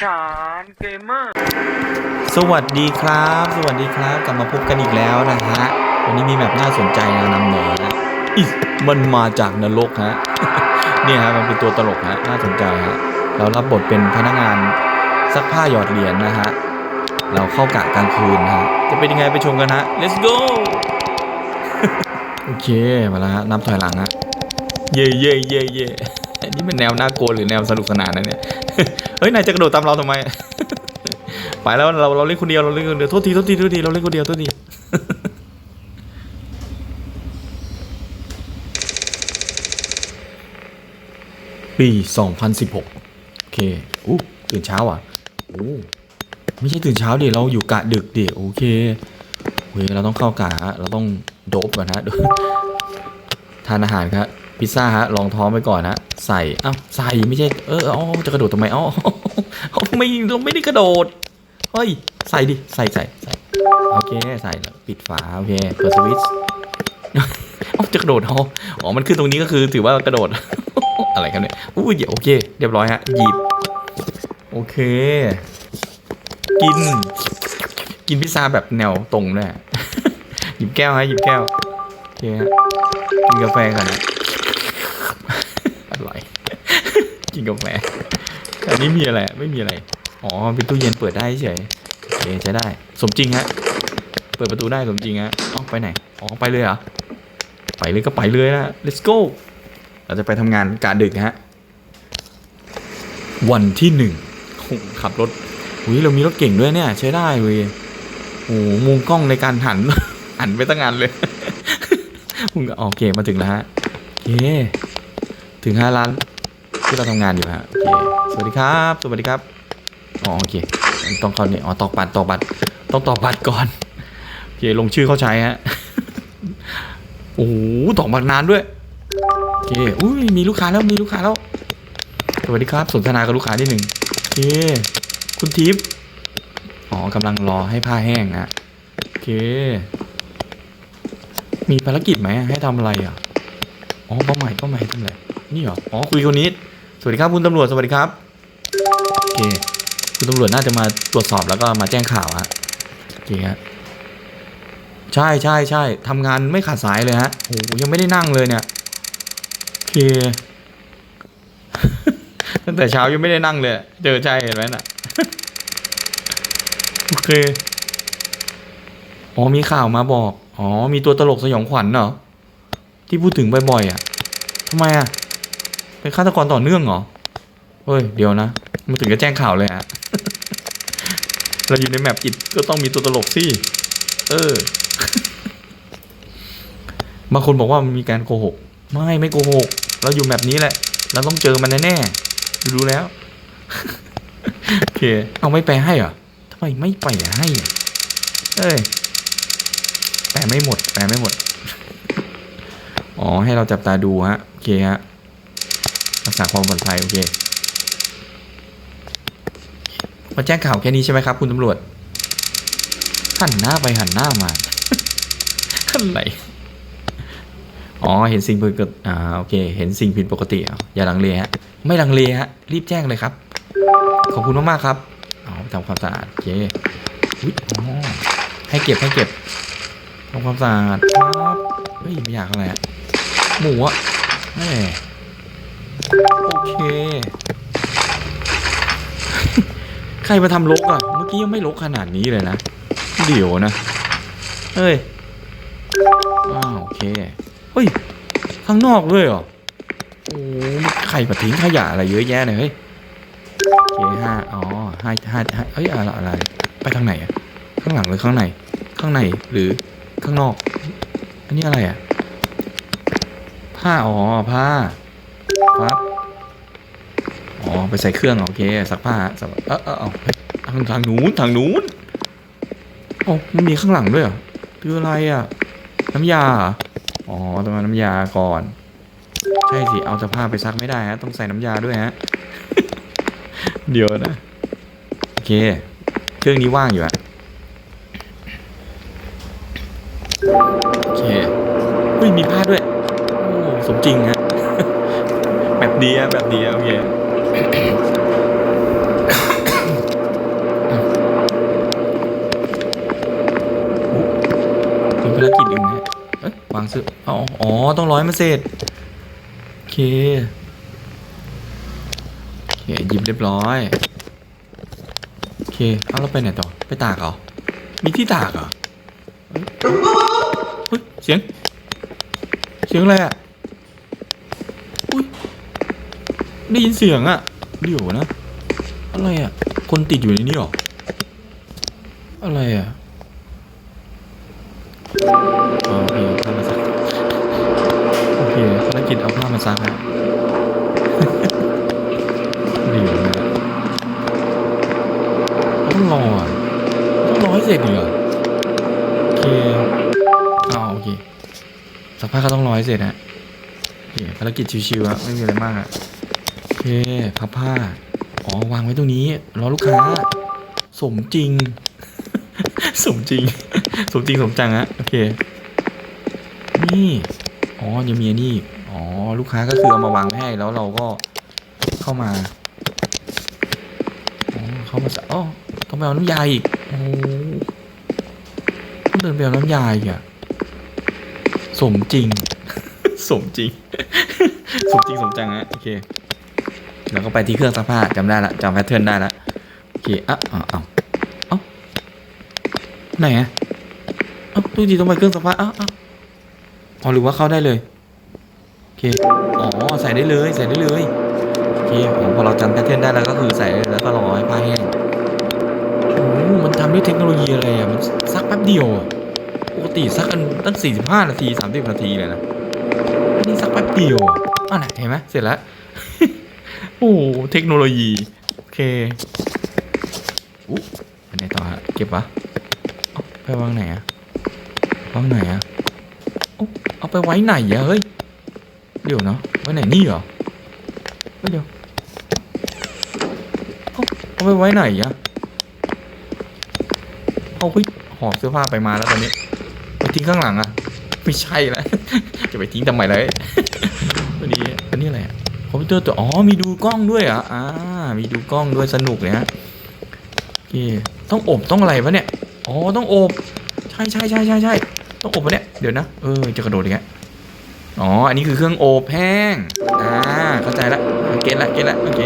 ชานเกมเมอร์ สวัสดีครับ สวัสดีครับ กลับมาพบกันอีกแล้วนะฮะ วันนี้มีแบบน่าสนใจนะนำเหนือนะอิมันมาจากนรกฮะ เนี่ยฮะมันเป็นตัวตลกฮะ น่าสนใจฮะ เรารับบทเป็นพนักงานซักผ้าหยอดเหรียญนะฮะ เราเข้ากะกลางคืนฮะ จะเป็นยังไงไปชมกันฮะ let's go โอเค มาแล้วฮะนับถอยหลังฮะ เย่เย่เย่เย่ นนี้มันแนวน่ากลัวหรือแนวสนุกสนานนะเนี่ย เฮ้ยนายจะกระโดดตามเราทำไม ไปแล้วเราเราเล่นคนเดียวเราเล่นคนเดียวโทษทีโทษทีโทษทีเราเล่นคนเดียวโทษทีปี2016 โอเคอู้ตื่นเช้าอะโอ้ไม่ใช่ตื่นเช้าดิเราอยู่กะดึกดิโอเคเฮ้ยเราต้องเข้ากะฮะเราต้องโดบก่อนฮะทานอาหารครับ พิซซ่าฮะลองท้องไปก่อนฮะใส่เอ้าใส่ไม่ใช่เอออ๋อจะกระโดดทำไมอ๋อไม่เราไม่ได้กระโดดเฮ้ยใส่ดิใส่ใส่ใส่โอเคใส่แล้วปิดฝาโอเคเปิดสวิตช์เอาจะกระโดดเอาอ๋อมันขึ้นตรงนี้ก็คือถือว่ากระโดด อะไรครับเนี่ยอู้ยเดี๋ยวโอเค เรียบร้อยฮะหยิบโอเค กิน กินพิซซ่าแบบแนวตรงด้วยหยิบแก้วฮะหยิบแก้วโอเคฮะกินกาแฟก่อนนะ อร่อย กินกาแฟอันนี้มีอะไรไม่มีอะไร อ๋อเป็นตู้เย็นเปิดได้เฉยโอเคใช้ได้ สมจริงฮะ เปิดประตูได้สมจริงฮะอ๋อไปไหน อ๋อไปเลยเหรอ ไปเลยก็ไปเลยนะ let's go เราจะไปทำงานกะดึกฮะ วันที่หนึ่งขับรถอุ้ยเรามีรถเก่งด้วยเนี่ย ใช้ได้เว้ยโอ้มุมกล้องในการหันหันไปตั้งงานเลยมุมก็โอเคมาถึงแล้วฮะโอเค ถึงห้าล้านที่เราทำงานอยู่ฮะโอเคสวัสดีครับ สวัสดีครับอ๋อโอเคต้องเข้านี่อ๋อตอกบัตรตอกบัตรต้องตอกบัตรก่อนโอเคลงชื่อเข้าใช้ฮะโอ้โหตอกบัตรนานด้วยโอเคอุ้ยมีลูกค้าแล้วมีลูกค้าแล้วสวัสดีครับสนทนากับลูกค้าที่หนึ่งโอเคคุณทิพย์อ๋อกำลังรอให้ผ้าแห้งนะโอเค มีภารกิจไหมให้ทำอะไรอะอ๋อเป้าหมายเป้าหมายทำอะไร นี่เหรอ อ๋อ คุยคนนี้ สวัสดีครับคุณตำรวจ สวัสดีครับ โอเค คุณตำรวจน่าจะมาตรวจสอบแล้วก็มาแจ้งข่าวฮะโอเคฮะ ใช่ใช่ใช่ทำงานไม่ขาดสายเลยฮะ โอ้หยังไม่ได้นั่งเลยเนี่ย โอเค ตั้งแต่เช้ายังไม่ได้นั่งเลย เจอใจเห็นไหมน่ะ โอเค อ๋อ มีข่าวมาบอก อ๋อ มีตัวตลกสยองขวัญเหรอ ที่พูดถึงบ่อยๆอะทำไมอะ เป็นฆาตกรต่อเนื่องเหรอ เฮ้ย เดี๋ยวนะมาถึงก็แจ้งข่าวเลยอะเราอยู่ในแมปอิดก็ต้องมีตัวตลกสิ เออ บางคนบอกว่ามันมีการโกหก ไม่ไม่โกหก เราอยู่แมปนี้แหละ เราต้องเจอมันแน่ๆรู้แล้ว โอเค เอาไม่แปลให้เหรอทำไมไม่แปลให้อะเอ้ย แปลไม่หมด แปลไม่หมด อ๋อ ให้เราจับตาดูฮะ โอเคฮะ รักษาความปลอดภัยโอเคมาแจ้งข่าวแค่นี้ใช่ไหมครับ คุณตำรวจหันหน้าไปหันหน้ามาอะไรอ๋อเห็นสิ่งผิดปกติอ่าโอเค เห็นสิ่งผิดปกติอะอย่าลังเลฮะไม่ลังเลฮะรีบแจ้งเลยครับ ขอบคุณมากๆครับอ๋อทำความสะอาดโอเคอุ๊ยอ๋อให้เก็บให้เก็บทำความสะอาดครับเฮ้ยไม่อยากอะไรอะหมูอะแหม โอเค ใครมาทำลกอะ เมื่อกี้ยังไม่ลกขนาดนี้เลยนะ เดี๋ยวนะ เฮ้ยอ้าวโอเค เฮ้ย ข้างนอกด้วยเหรอ โอ้ใครมาทิ้งขยะอะไรเยอะแยะเนี่ยเฮ้ยโอเคห้าอ๋อห้าห้าห้าเฮ้ยอะไรอะไร ไปทางไหนอะ ข้างหลังหรือข้างใน ข้างในหรือข้างนอก อันนี้อะไรอะ ผ้า อ๋อ ผ้า ปั๊บอ๋อไปใส่เครื่องโอเคซักผ้าสักเออเออเอาทางทางนู้นทางนู้นโอ้มันมีข้างหลังด้วยเหรอคืออะไรอะ น้ำยาอ๋อต้องเอาน้ำยาก่อน ใช่สิเอาสภาไปซักไม่ได้ฮะต้องใส่น้ำยาด้วยฮะเดี๋ยวนะโอเค เครื่องนี้ว่างอยู่อะโอเคเฮ้ยมีผ้าด้วยโอ้สมจริงฮะ ดีอะแบบดีอะโอเคมีภารกิจอื่นไหมเอ๊ะวางซื้ออ๋ออ๋อ ต้องร้อยมาเสร็จ โอเค โอเคหยิบเรียบร้อย โอเคเอาเราไปไหนต่อ ไปตากเหรอ มีที่ตากเหรอเฮ้ยเสียง เสียงอะไรอะ ยินเสียงอะเดี๋ยวนะ อะไรอะคนติดอยู่ในนี้หรอ อะไรอะอ๋อโอเคเอาผ้ามาซักโอเคภารกิจเอาผ้ามาซักฮะเดี๋ยวนะต้องรออะต้องรอให้เสร็จอีกเหรอโอเคอ๋อโอเคสักพักก็ต้องรอให้เสร็จฮะโอเคภารกิจชิวๆอะไม่มีอะไรมากอะ พับผ้า อ๋อ วางไว้ตรงนี้ รอลูกค้า สมจริง สมจริง สมจริงสมจังฮะโอเค นี่ อ๋อ ยังมีนี่ อ๋อ ลูกค้าก็คือเอามาวางให้แล้วเราก็เข้ามา อ๋อ เข้ามาสะอ๋อ ต้องไปเอาน้ำยาอีก โอ้ต้องเดินไปเอาน้ำยาอีกอะสมจริง สมจริง สมจริงสมจังฮะโอเค แล้วก็ไปที่เครื่องซักผ้าจำได้ละจำแพทเทิร์นได้ละโอเคอะอะเอาเอาไหนอะเอ้าทุกทีต้องไปเครื่องซักผ้าเอ้าเอ้าอ๋อหรือว่าเข้าได้เลยโอเคอ๋อใส่ได้เลยใส่ได้เลยโอเคพอเราจำแพทเทิร์นได้แล้วก็คือใส่แล้วก็รอให้ผ้าแห้งโอ้โหมันทำด้วยเทคโนโลยีอะไรอะมันซักแป๊บเดียวอะปกติซักกันตั้ง 45 นาที 30 นาทีเลยนะ อันนี้ซักแป๊บเดียวอะอะไหนเห็นไหมเสร็จแล้ว โอ้โเทคโนโลยี โอเคอุ๊อันไหนต่อฮะเก็บวะเอาไปวางไหนอะวางไหนอะเอาเอาไปไว้ไหนอะเฮ้ยเดี๋ยวนะไว้ไหนนี่เหรอเฮ้ยเดี๋ยวเอาไปไว้ไหนอะเอาเฮ้ยหอบเสื้อผ้าไปมาแล้วตอนนี้ไปทิ้งข้างหลังอะไม่ใช่แล้วจะไปทิ้งทำไมเลยวันนี้อันนี้อะไรอะ อมพิวเตอร์ตัว อ๋อ มีดูกล้องด้วยอะอ่า มีดูกล้องด้วยสนุกเลยฮะโอเคต้องอบต้องอะไรวะเนี่ย อ๋อ ต้องอบ ใช่ใช่ใช่ใช่ใช่ต้องอบวะเนี่ย เดี๋ยวนะ เออ จะกระโดดอีกแล้วอ๋อ อันนี้คือเครื่องอบแห้ง อ่า เข้าใจละ เก็ตละ เก็ตละ โอเค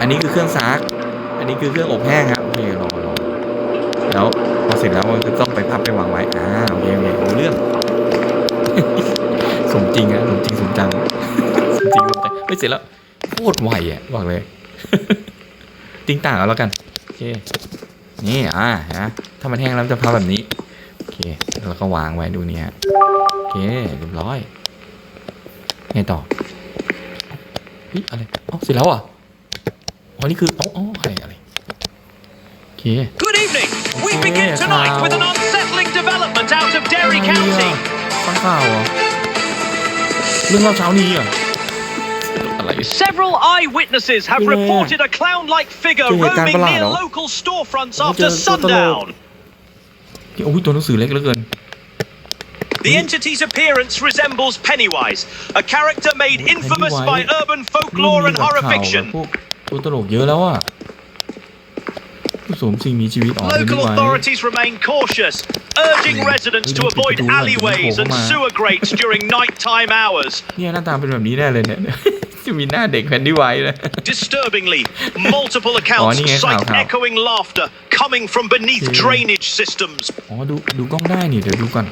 อันนี้คือเครื่องซัก อันนี้คือเครื่องอบแห้งครับ โอเครอรอแล้วพอเสร็จแล้วมันก็ต้องไปพับไปวางไว้ อ่า โอเคโอเครู้เรื่อง สมจริงอะสมจริงสมจัง ริงสมจังเฮ้ยเสร็จแล้วโคตรไวอะบอกเลยติ้งต่างเอาแล้วกันโอเคนี่อ่าฮะถ้ามันแห้งแล้วมันจะพับแบบนี้โอเคแล้วก็วางไว้ดูเนี่ยโอเคเรียบร้อยไงต่อเฮ้ยอะไรอ๋อเสร็จแล้วอะอ๋อนี่คืออ๋ออ๋ออะไรอะไรโอเค Good evening. We Okay, begin tonight now- with an unsettling development out of Derry อะไร County. อะฟังข่าวเหรอเรื่องเล่าเช้านี้เหรอะอะไร Several eyewitnesses have Yeah. reported a clown-like figure Yeah, roaming Canberra, near no? local storefronts Oh, after yeah, totally. sundown. โอ้ยตัวหนังสือเล็กเหลือเกิน The entity's appearance resembles Pennywise, a character made infamous by Pennywise. urban folklore and เรื่อง horror มีแบบข่าว fiction. แบบพวกตัวตลกเยอะแล้วอ่ะผู้สวมสิ่งมีชีวิตอ๋อเป็น Local นี่ไว้ authorities remain cautious, urging Yeah. residents to Really avoid people do like alleyways to and go home, sewer grates during nighttime hours. เนี่ยหน้าตาเป็นแบบนี้แน่เลยเนี่ย จะมีหน้าเด็กแพนดี้ไว้เลย Disturbingly, multiple accounts Oh,นี่ไง cite ข่าวข่าว echoing laughter coming from beneath Yeah. drainage systems. อ๋อดูดูกล้องได้นี่เดี๋ยวดูก่อน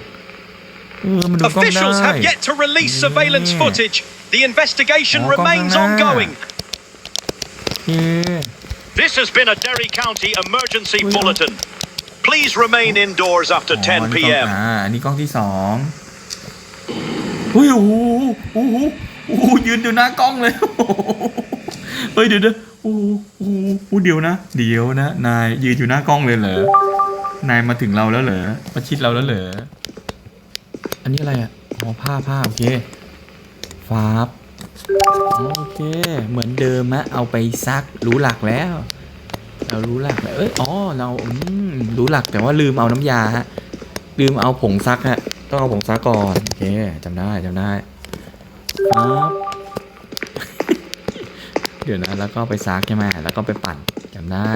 เออมันดูกล้องได้ Officials have yet to release surveillance Yeah. footage. The investigation Oh, remains gong na. ongoing. โอเค This has been a Derry County emergency Oh, yeah. bulletin. Please remain indoors after อ๋อ 10 นี่กล้อง p.m. อ่าอันนี้กล้องที่สองเฮ้ยโอ้โหโอ้โห โอ้ยืนอยู่หน้ากล้องเลยเฮ้ยเดี๋ยวเดี๋ยวโอ้โหโอ้โหโอ้โหเดี๋ยวนะ เดี๋ยวนะ นายยืนอยู่หน้ากล้องเลยเหรอ นายมาถึงเราแล้วเหรอมาชิดเราแล้วเหรอ อันนี้อะไรอะ อ๋อผ้าผ้าโอเคฟาบโอเค เหมือนเดิมอะเอาไปซัก รู้หลักแล้ว เรารู้หลักแล้วเอ้ย อ๋อ เราอืมรู้หลักแต่ว่าลืมเอาน้ำยาฮะ ลืมเอาผงซักฮะ ต้องเอาผงซักก่อน โอเคจำได้จำได้ ครับ เดี๋ยวนะ แล้วก็ไปซักใช่ไหมแล้วก็ไปปั่นจำได้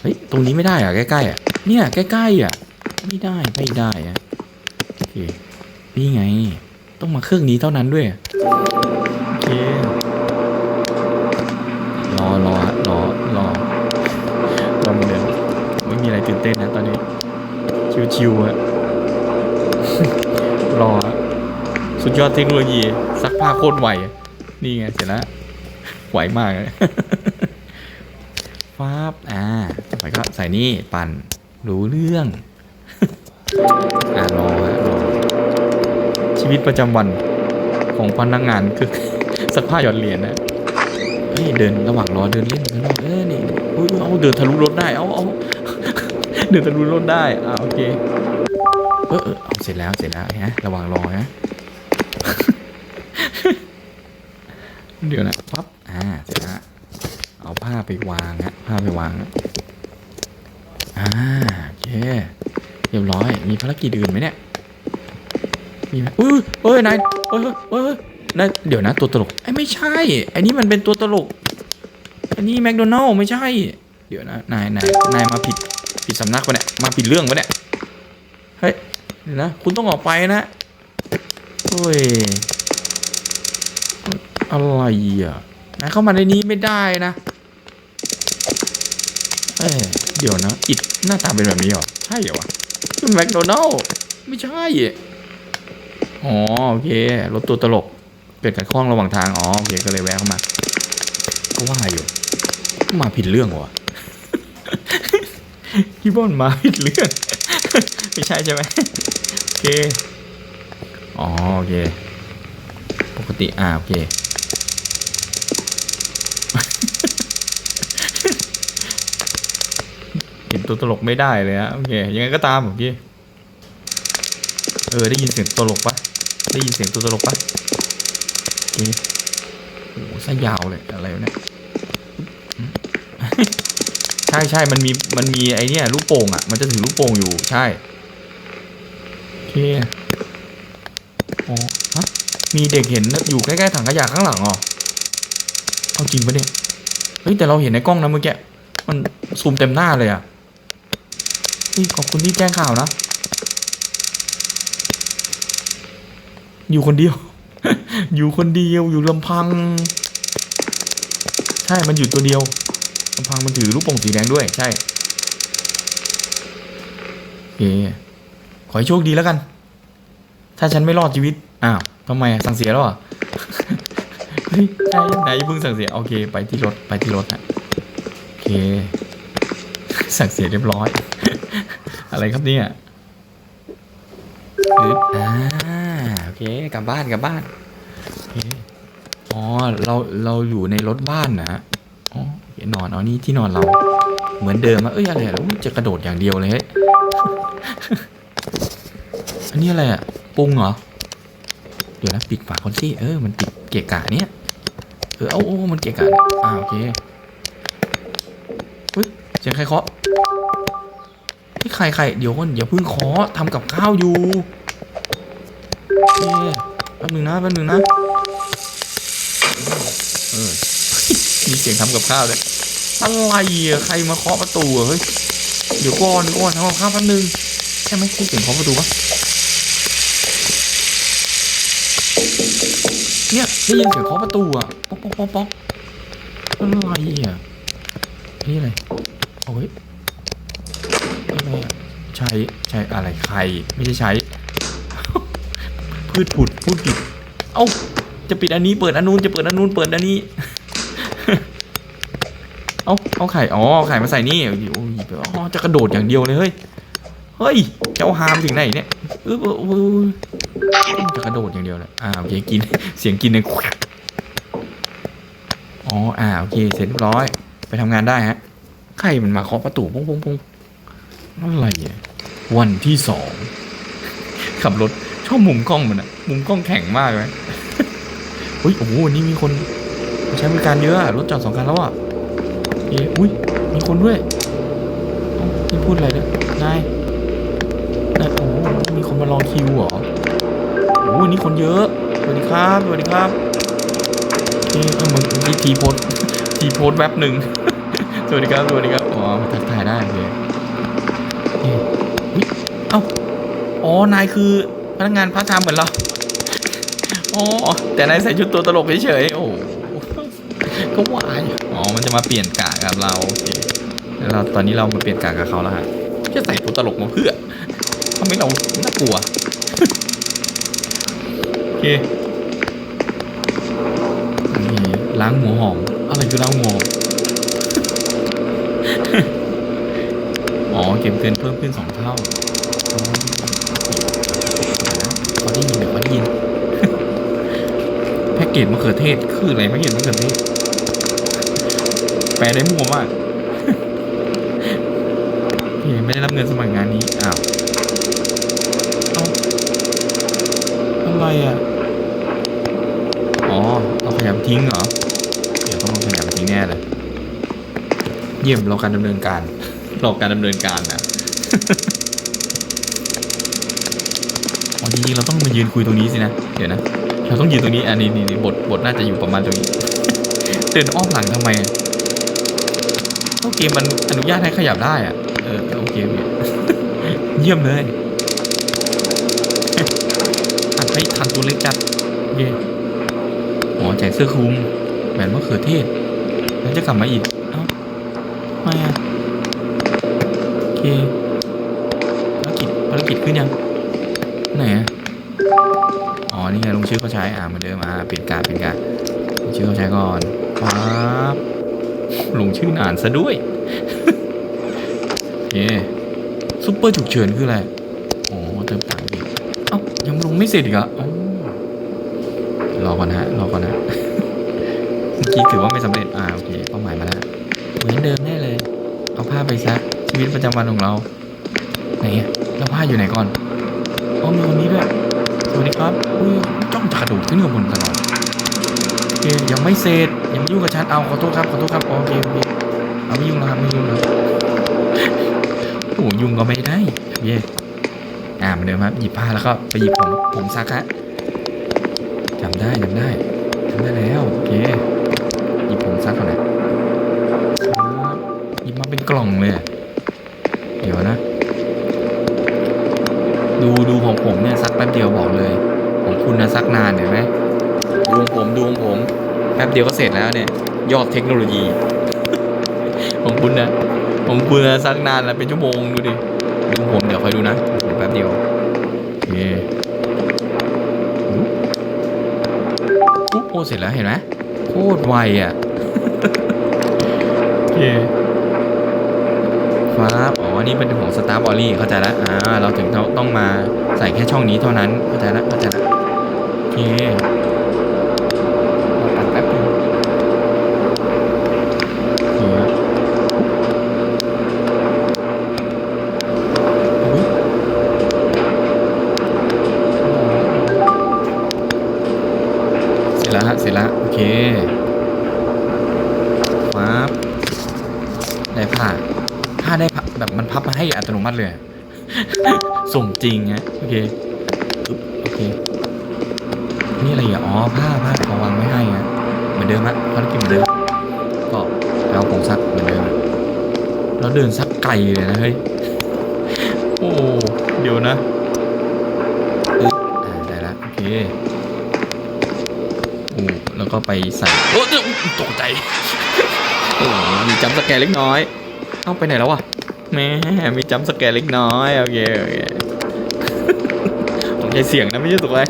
เฮ้ย ตรงนี้ไม่ได้อะใกล้ๆอะเนี่ย ใกล้ๆอะไม่ได้ ไม่ได้อะโอเค นี่ไง ต้องมาเครื่องนี้เท่านั้นด้วย โอเค รอรอรอรอรอเหมือนเดิมไม่มีอะไรตื่นเต้นนะตอนนี้ ชิวๆอะรอ สุดยอดเทคโนโลยีซักผ้าโคตรไวนี่ไงเสร็จแล้วไหวมากเลยฟ้าบอ่าไปก็ใส่นี่ปั่นรู้เรื่องอ่ารอฮะรอชีวิตประจำวันของพนักงานคือซักผ้าหยอดเหรียญนะเฮ้ยเดินระหว่างรอเดินเล่นข้างนอกเออนี่อุ้ยเอาเดินทะลุรถได้เอาเอาเดินทะลุรถได้อ่าโอเคเออเออเอาเสร็จแล้วเสร็จแล้วฮะระหว่างรอฮะ เดี๋ยวนะปั๊บอ่าเสร็จล้วเอาผ้าไปวางฮะผ้าไปวางอ่าโอเคเรียบร้อย มีภารกิจอื่นไหมเนี่ยมีไหมอุ้ยเอ้ยนายเอ้ยเอ้ยเอ้ยนายเดี๋ยวนะตัวตลกไอ้ไม่ใช่ไอ้นี่มันเป็นตัวตลกอันนี้แมคโดนัลล์ไม่ใช่ เดี๋ยวนะนายนายนายมาผิดผิดสำนักปะเนี่ยมาผิดเรื่องปะเนี่ยเฮ้ยเดี๋ยวนะคุณต้องออกไปนะเฮ้ย อะไรอะนายเข้ามาในนี้ไม่ได้นะเอ้เดี๋ยวนะอิดหน้าตาเป็นแบบนี้เหรอ ใช่เหรอวะเป็นแมคโดนัลล์ไม่ใช่อ๋อโอเครถตัวตลกเกิดขัดข้องระหว่างทาง อ๋อโอเคก็เลยแวะเข้ามา ก็ว่าอยู่ มาผิดเรื่องวะพี่บอนมาผิดเรื่อง ไม่ใช่ใช่ไหมโอเค อ๋อโอเค ปกติอ่าโอเค เห็น ตัวตลกไม่ได้เลยฮะโอเคยังไงก็ตามโอเคเออได้ยินเสียงตลกปะได้ยินเสียงตัวตลกปะโอเคโอ้โหซะยาวเลยอะไรเนี่ยใช่ใช่มันมีมันมีไอเนี่ยลูกโป่งอะมันจะถือลูกโป่งอยู่ใช่โอเคอ๋อฮะมีเด็กเห็นอยู่ใกล้ๆถังขยะข้างหลังอ๋อเอาจริงปะเนี่ยเฮ้ยแต่เราเห็นในกล้องนะเมื่อกี้มันซูมเต็มหน้าเลยอะ เฮ้ยขอบคุณที่แจ้งข่าวนะ อยู่คนเดียว อยู่คนเดียวอยู่ลำพัง ใช่มันอยู่ตัวเดียวลำพังมันถือลูกโป่งสีแดงด้วย ใช่โอเคขอให้โชคดีแล้วกัน ถ้าฉันไม่รอดชีวิต อ้าวทำไมสั่งเสียแล้วอะเฮ้ยไหนไหนเพิ่งสั่งเสีย โอเค ไปที่รถ ไปที่รถนะโอเค สั่งเสียเรียบร้อย อะไรครับเนี่ยปึ๊บอ่าโอเคกลับบ้านกลับบ้านโอเคอ๋อเราเราอยู่ในรถบ้านนะฮะอ๋อโอเคนอนเอานี่ที่นอนเรา เหมือนเดิมอะเอ้ยอะไรอะอุ๊ยจะกระโดดอย่างเดียวเลยเฮ้ยอันนี้อะไรอะปรุงเหรอเดี๋ยวนะปิดฝาคอนซี่เออมันปิดเกะกะเนี่ยเออเอาโอ้มันเกะกะอ่าโอเคเฮ้ยเสียงใครเคาะ นี่ใครใครเดี๋ยวก่อนอย่าเพิ่งเคาะทำกับข้าวอยู่แป๊บหนึงนะแป๊บหนึงนะเออมีเสียงทำกับข้าวเลยอะไรอะใครมาเคาะประตูอะเฮ้ยเดี๋ยวก่อนเดี๋ยวก่อนทำกับข้าวแป๊บนึงใช่ไหมใช่เสียงเคาะประตูปะเนี่ยได้ยินเสียงเคาะประตูอะป๊อกป๊อกป๊อกป๊อกอะไรอะนี่อะไรเอาเฮ้ย ใช้ใช้อะไรใครไม่ใช่ใช้ พืชผุดพูดผิดเอ้าจะปิดอันนี้เปิดอันนู้นจะเปิดอันนู้นเปิดอันนี้เอาเอาไข่อ๋อไข่มาใส่นี่โอ้ยอ๋อจะกระโดดอย่างเดียวเลยเฮ้ยเฮ้ยเจ้าฮามถึงไหนเนี่ยออเอจะกระโดดอย่างเดียวเลยอ่าโอเคกินเสียงกินในแควกอ๋ออ่าโอเคเสร็จเรียบร้อย ไปทำงานได้ฮะใครมันมาเคาะประตูปุ้งปุ้งปุ้งอะไรอะ วันที่สองขับรถชอบมุมกล้องมันอะมุมกล้องแข็งมากเลยเฮ้ยโอ้โหนี่มีคนใช้บริการเยอะอะรถจอดสองคันแล้วอะเอ้อุ้ยมีคนด้วยนี่พูดอะไรเนี่ยนายนายโอ้โหมีคนมารอคิวเหรอโอ้โหนนี้คนเยอะสวัสดีครับสวัสดีครับเอ๊ะเออมันทีทีโพสทีโพสแป๊บหนึ่งสวัสดีครับสวัสดีครับอ๋อทักทายได้เคเอ๊ะอุ๊ย อ๋อ นายคือพนักงานพาร์ทไทม์เหมือนเราอ๋อแต่นายใส่ชุดตัวตลกเฉยๆโอ้โหก็วายอ๋อ มันจะมาเปลี่ยนกะกับเราโอเคแล้วเราตอนนี้เรามาเปลี่ยนกะกับเขาแล้วฮะจะใส่ตัวตลกมาเพื่อทำให้เราน่ากลัวโอเคนี่ล้างหัวหอมอะไรคือล้างหัวหอมอ๋อเก็บเกินเพิ่มขึ้นสองเท่า กเกจมะเขือเทศ คืออะไรแพ็กเกจมะเขือเทศ แปลได้มั่วมากโอเคไม่ได้รับเงินสมัครงานนี้ อ้าวเอาอะไรอะ อ๋อ เอาขยะไปทิ้งเหรอ เดี๋ยวต้องเอาขยะไปทิ้งแน่เลย เยี่ยมรอการดำเนินการรอการดำเนินการนะอ๋อจริงๆเราต้องมายืนคุยตรงนี้สินะ เดี๋ยวนะ เราต้องยืนตรงนี้อันนี้นี่นี่บทบทน่าจะอยู่ประมาณตรงนี้เดินอ้อมหลังทำไมเกมมันอนุญาตให้ขยับได้อะเออโอเคเคเยี่ยมเลยอัดให้ทันตัวเล็กจัดโอเคอ๋อแจกเสื้อคลุมแหวนมะเขือเทศ แล้วจะกลับมาอีก เอ้าไม่อะโอเคภารกิจภารกิจขึ้นยัง ไหนอะ ชื่อเขาใช้อ่าเหมือนเดิมอ่าเปลี่ยนการเปลี่ยนการชื่อเขาใช้ก่อนปั๊บลงชื่อนานซะด้วยโอเคซุปเปอร์ฉุกเฉินคืออะไรอ๋อเติมตังอีกเอ้ายังลงไม่เสร็จอีกออ๋อรอก่อนฮะรอก่อนนะเมื่อกี้ถือว่าไม่สำเร็จอ่าโอเคเป้าหมายมาแล้วเหมือนเดิมแน่เลย เอาผ้าไปซักชีวิตประจำวันของเราไหนอะแล้วผ้าอยู่ไหนก่อนอ๋อมีคนนี้ด้วย วัสดีครับอุ้ยจ้องจะกระโดดขึ้นกับบนตลอดโอเคยังไม่เสร็จยังไม่ยุ่งกับฉันเอาขอโทษครับขอโทษครับโอเคโอเคเอาไม่ยุ่งแล้วครับไม่ยุ่งแล้วโอ้ยุ่งก็ไม่ได้เย่อ่าเหมือนเดิมครับหยิบผ้าแล้วก็ไปหยิบผมผมซักฮะจำได้จำได้จำได้แล้วโอเคหยิบผมซักก่อนนะหยิบมาเป็นกล่องเลย ป๊บเดียวก็เสร็จแล้วเนี่ย ยอดเทคโนโลยี ของคุณนะของคุณนะซักนานแล้วเป็นชั่วโมงดูดิดูผมเดี๋ยวคอยดูนะผมแป๊บเดียวโอเคโอ้เสร็จแล้วเห็นไหมโคตรไวอะโอเคครับอ๋อนี่เป็นของสตาร์บอลลี่เข้าใจแล้วอ่าเราถึงต้องต้องมาใส่แค่ช่องนี้เท่านั้นเข้าใจแล้วเข้าใจแล้วโอเค มัติเลยอะส่งจริงฮะโอเคอึ๊บโอเคนี่อะไรอะอ๋อผ้าผ้าเขาวางไว้ให้ฮะเหมือนเดิมฮะภารกิจเหมือนเดิมก็เอาผงซักเหมือนเดิมอะเราเดินซักไกลเลยนะเฮ้ยโอ้เดี๋ยวนะอึ๊บอ่าได้ละโอเคโอ้แล้วก็ไปใส่โอ้เดี๋ยวตกใจโอ้มีจัมป์สแกร์เล็กน้อย เอาไปไหนแล้ววะ แม่มีจัมสแกร์เล็กน้อยโอเคโอเคตกใจเสียงนะไม่ใช่ตกอะไร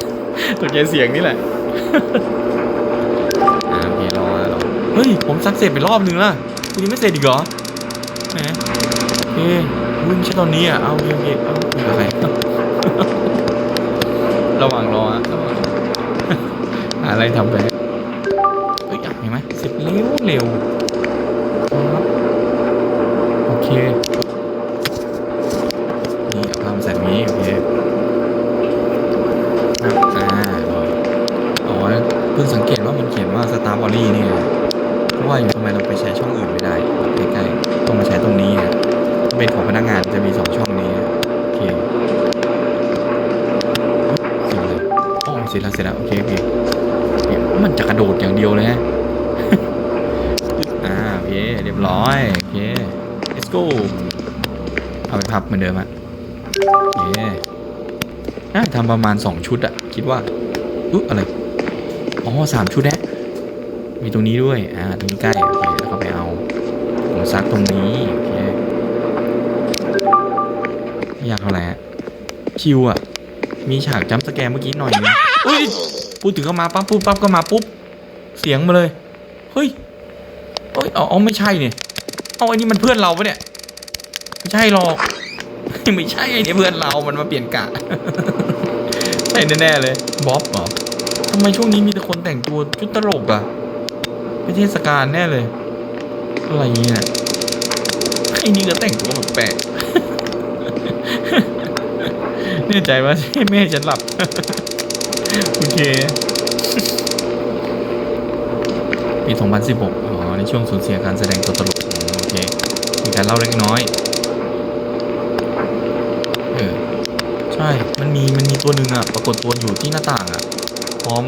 ตกใจเสียงนี่แหละอ่าโอเครอรอเฮ้ยผมซักเสร็จไปรอบนึงละคุณยังไม่เสร็จอีกเหรอแหมโอเคอุ๊ยไม่ใช่ตอนนี้อะเอาโอเคโอเคเอาคุยกับใครระหว่างรออะระหว่างอะไรทำไปเฮ้ยอะเห็นไหมเสร็จเร็วเร็ว เนเดิมอะโอเคได้น่าทำประมาณ 2 ชุดอะคิดว่าอุ๊อะไร อ๋อสามชุดแนะมีตรงนี้ด้วย อ่า ตรงนี้ใกล้โอเคแล้วก็ไปเอาผมซักตรงนี้โอเคอยากเอาอะไรอะคิวอะมีฉากจัมสแกร์เมื่อกี้หน่อยนึงอุ้ยพูดถึงเข้ามาปั๊บปุ๊บปั๊บก็มาปุ๊บ เสียงมาเลย เฮ้ยเอ้ยอ๋ออ๋อไม่ใช่เนี่ย เอาไอ้นี่มันเพื่อนเราปะเนี่ย ไม่ใช่หรอก ไม่ใช่ไอ้นี่เพื่อนเรามันมาเปลี่ยนกะใช่แน่ๆเลยบ๊อบเหรอทำไมช่วงนี้มีแต่คนแต่งตัวชุดตลกอะไม่เทศกาลแน่เลย อะไรเนี่ยไอ้นี่ก็แต่งตัวแปลกแน่ใจว่าใช่แม่ฉันหลับ โอเค ปี 2016 อ๋อ ในช่วงสูญเสียการแสดงตัวตลก โอเค มีการเล่าเล็กน้อย เออ ใช่ มันมีมันมีตัวหนึ่งอะปรากฏตัวอยู่ที่หน้าต่างอะพร้อม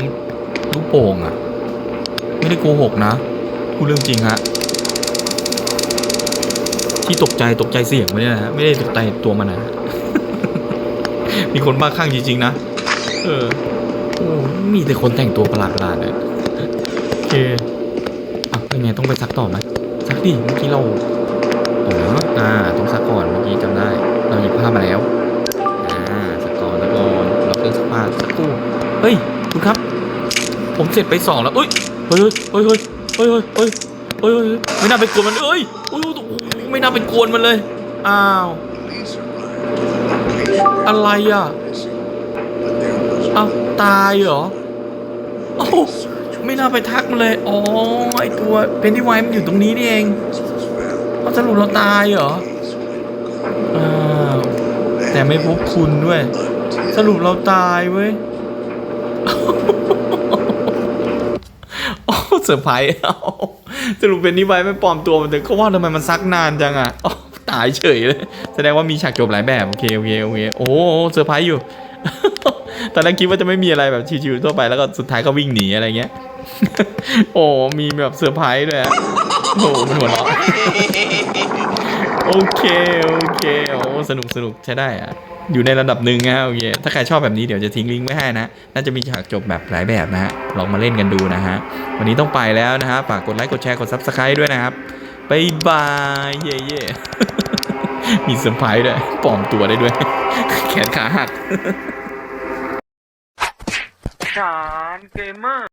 ลูกโป่งอะไม่ได้โกหกนะพูดเรื่องจริงฮะที่ตกใจตกใจเสียงไม่ได้นะฮะไม่ได้ตกใจตัวมันนะมีคนบ้าข้างจริงๆนะเออโอ้มีแต่คนแต่งตัวประหลาดๆเลยโอเคอะยังไงต้องไปซักต่อไหมซักดิเมื่อกี้เราเอออ่าต้องซักก่อนเมื่อกี้จำได้ เราหยิบผ้ามาแล้ว สักครู่เฮ้ยคุณครับ ผมเสร็จไปสองแล้วเอ้ยเฮ้ยเฮ้ยเฮ้ยเฮ้ยเฮ้ยเฮ้ยไม่น่าไปกวนมันเอ้ยโอ้ยไม่น่าไปกวนมันเลยอ้าวอะไรอะเอาตายเหรอโอ้ไม่น่าไปทักมันเลยอ๋อไอตัวเพนนีไวมันอยู่ตรงนี้นี่เองเขาจะหลุดเราตายเหรออ้าวแต่ไม่พบคุณด้วย รุปเราตายเว้ย โอ้เซอร์ไพรส์เอาสรุปเป็นนิวายไม่ปลอมตัวมันแต่เขาว่าทำไมมันซักนานจังอะตายเฉยเลย แสดงว่ามีฉากจบหลายแบบ โอเค โอเค โอเค โอ้เซอร์ไพรส์อยู่ ตอนแรกคิดว่าจะไม่มีอะไรแบบชิวๆทั่วไปแล้วก็สุดท้ายก็วิ่งหนีอะไรเงี้ย โอ้มีแบบเซอร์ไพรส์ด้วยโอ้มันหัวเราะโอเค โอเค โอ้สนุกสนุกใช้ได้อะ อยู่ในระดับหนึ่งนะโอเคถ้าใครชอบแบบนี้เดี๋ยวจะทิ้งลิงก์ไว้ให้นะ น่าจะมีฉากจบแบบหลายแบบนะฮะ ลองมาเล่นกันดูนะฮะ วันนี้ต้องไปแล้วนะฮะ ฝากกดไลค์ กดแชร์ กด Subscribe ด้วยนะครับบายบาย เย่เย่มีเซอร์ไพรส์ด้วย ปลอมตัวได้ด้วย แขนขาหักฉันเกมเมอร์